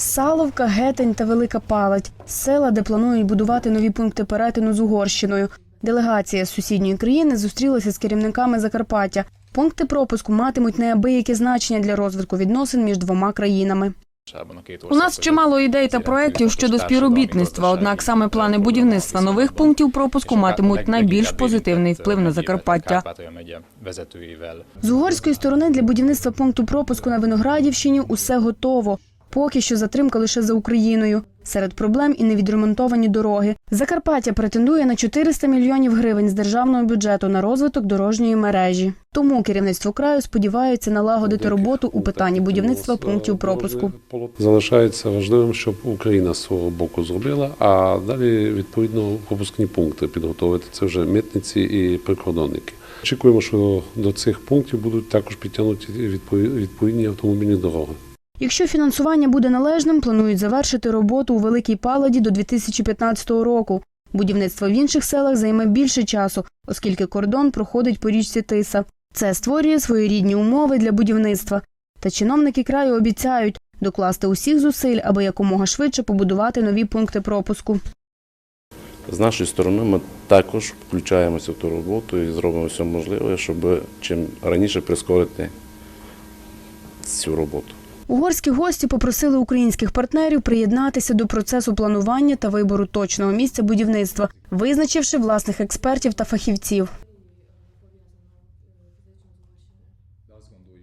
Саловка, Гетень та Велика Палать села, де планують будувати нові пункти перетину з Угорщиною. Делегація з сусідньої країни зустрілася з керівниками Закарпаття. Пункти пропуску матимуть неабияке значення для розвитку відносин між двома країнами. У нас чимало ідей та проєктів щодо співробітництва. Однак саме плани будівництва нових пунктів пропуску матимуть найбільш позитивний вплив на Закарпаття. З угорської сторони для будівництва пункту пропуску на Виноградівщині усе готово. Поки що затримка лише за Україною. Серед проблем і невідремонтовані дороги. Закарпаття претендує на 400 мільйонів гривень з державного бюджету на розвиток дорожньої мережі. Тому керівництво краю сподівається налагодити роботу у питанні будівництва пунктів пропуску. Залишається важливим, щоб Україна з свого боку зробила, а далі відповідно пропускні пункти підготовити. Це вже митниці і прикордонники. Очікуємо, що до цих пунктів будуть також підтягнуті відпові- відповідні автомобільні дороги. Якщо фінансування буде належним, планують завершити роботу у Великій Паладі до 2015 року. Будівництво в інших селах займе більше часу, оскільки кордон проходить по річці Тиса. Це створює своєрідні умови для будівництва. Та чиновники краю обіцяють докласти усіх зусиль, аби якомога швидше побудувати нові пункти пропуску. З нашої сторони ми також включаємося в ту роботу і зробимо все можливе, щоб чим раніше прискорити цю роботу. Угорські гості попросили українських партнерів приєднатися до процесу планування та вибору точного місця будівництва, визначивши власних експертів та фахівців.